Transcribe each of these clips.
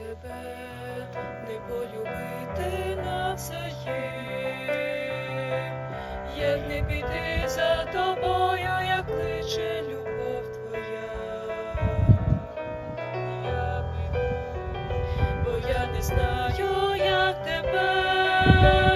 тебе, не полюбити навзаєм, як не піти за тобою, як кличе любов твоя, я піду, бо я не знаю, як тебе.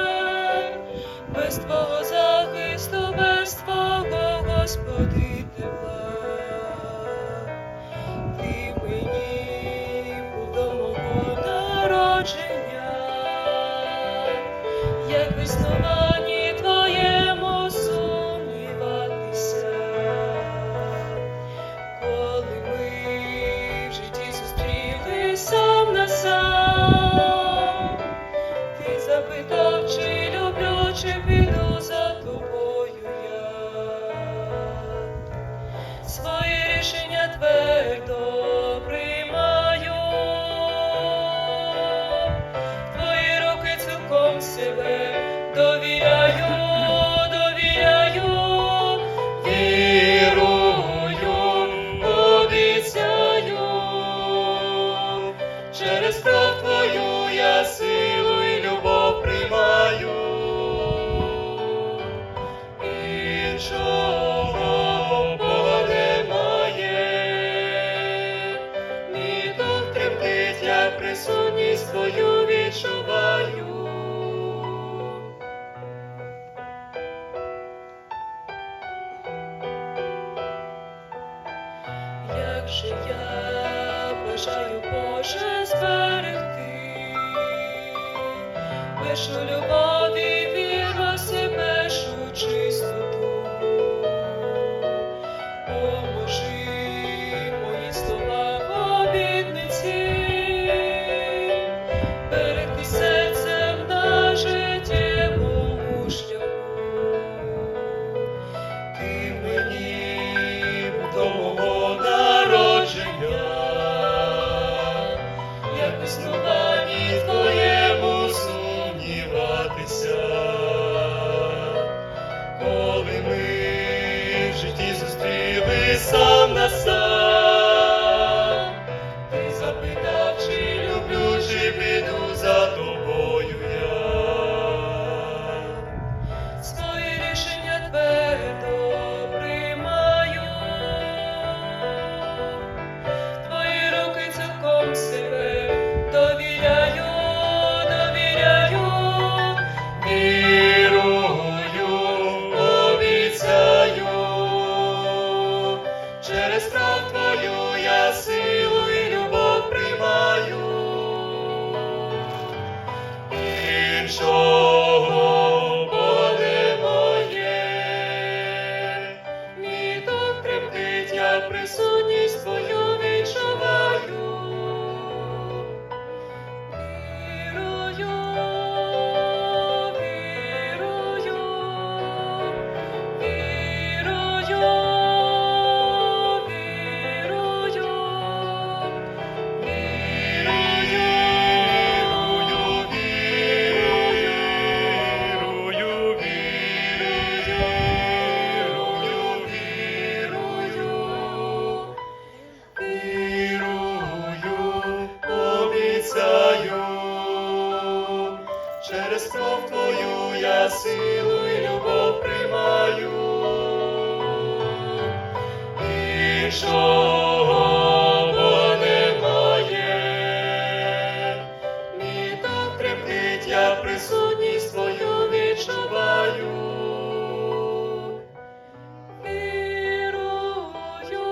Edwardom. як же я бажаю Боже зберегти, Вишу любов. Jesus. силу і любов приймаю, Іншого немає, і так кремнить я присутність твою відчуваю. Вірую.